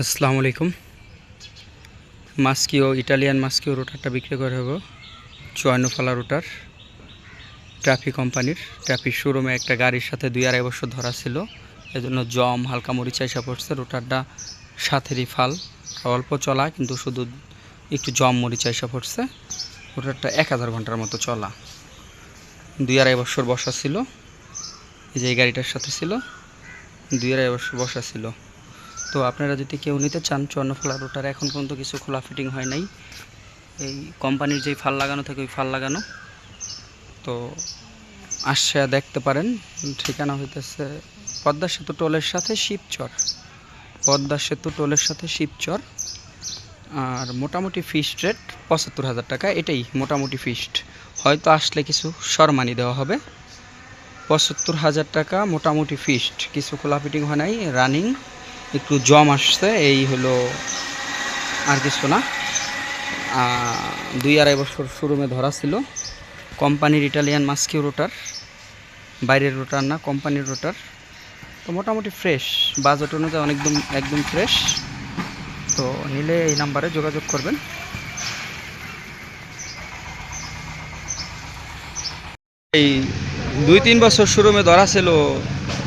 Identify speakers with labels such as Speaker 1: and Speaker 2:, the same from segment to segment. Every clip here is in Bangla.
Speaker 1: আসসালামু আলাইকুম। মাস্কিও, ইটালিয়ান মাস্কিও রোটারটা বিক্রি করে হব। চয়নফালা রোটার। ট্রাফিক কোম্পানির। ট্রাফিক শোরুমে একটা গাড়ির সাথে দুই আড়াই বছর ধরা ছিল। এজন্য জম, হালকা মরিচা এসে পড়ছে। রোটারটা সাথেরই ফাল। অল্প চলা, কিন্তু শুধু একটু জম, মরিচা এসে পড়ছে। রোটারটা এক হাজার ঘণ্টার মতো চলা। দুই আড়াই বছর বসা ছিল। এই যে এই গাড়িটার সাথে ছিল। দুই আড়াই বছর বসা ছিল। তো আপনারা যদি কেউ নিতে চান চুয়ান্ন চর্ণফলা রোটার, এখন পর্যন্ত কিছু খোলা ফিটিং হয় নাই। এই কোম্পানির যেই ফাল লাগানো থাকে, ওই ফাল লাগানো। তো আসছে, দেখতে পারেন। ঠিকানা হইতেছে পদ্মা সেতু টোলের সাথে শিবচর। পদ্মা সেতু টোলের সাথে শিবচর। আর মোটামুটি ফিস্ট রেট পঁচাত্তর হাজার টাকা। এটাই মোটামুটি ফিস্ট হয়তো আসলে কিছু সম্মানি দেওয়া হবে। পঁচাত্তর হাজার টাকা মোটামুটি ফিস্ট কিছু খোলা ফিটিং হয় নাই রানিং একটু জম আসছে, এই হলো আর কিছু না। দুই আড়াই বছর শোরুমে ধরা ছিল। কোম্পানির ইটালিয়ান মাস্কিউ রোটার, বাইরের রোটার না, কোম্পানির রোটার। তো মোটামুটি ফ্রেশ বাজেট অনুযায়ী অনেকদম, একদম ফ্রেশ তো নিলে এই নাম্বারে যোগাযোগ করবেন। এই দুই তিন বছর শোরুমে ধরা ছিল।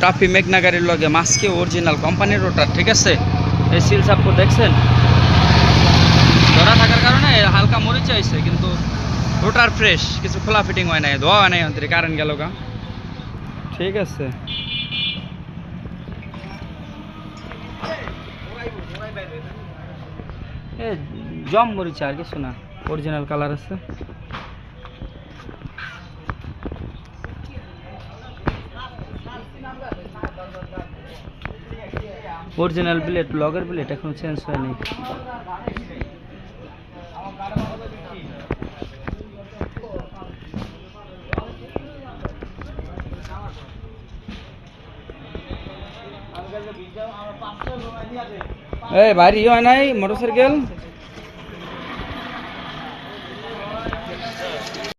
Speaker 1: টাফি মেঘনা গাড়ির লগে মাস্কে অরিজিনাল কোম্পানির রোটার ঠিক আছে? এই সিল সাপো দেখছেন? ধরা থাকার কারণে হালকা মরিচ আইছে কিন্তু রোটার ফ্রেশ কিছু খোলা ফিটিং হয় নাই, ধোয়া হয় নাই অন্তরে কারেন্ট গেল গা। ঠিক আছে। এ জম মরিচ আর কিছু না অরিজিনাল কালার আছে। অরিজিনাল ব্লেড লগের ব্লেড এখন চেঞ্জ হয়নি। এই বাড়ি হয় নাই মোটরসাইকেল?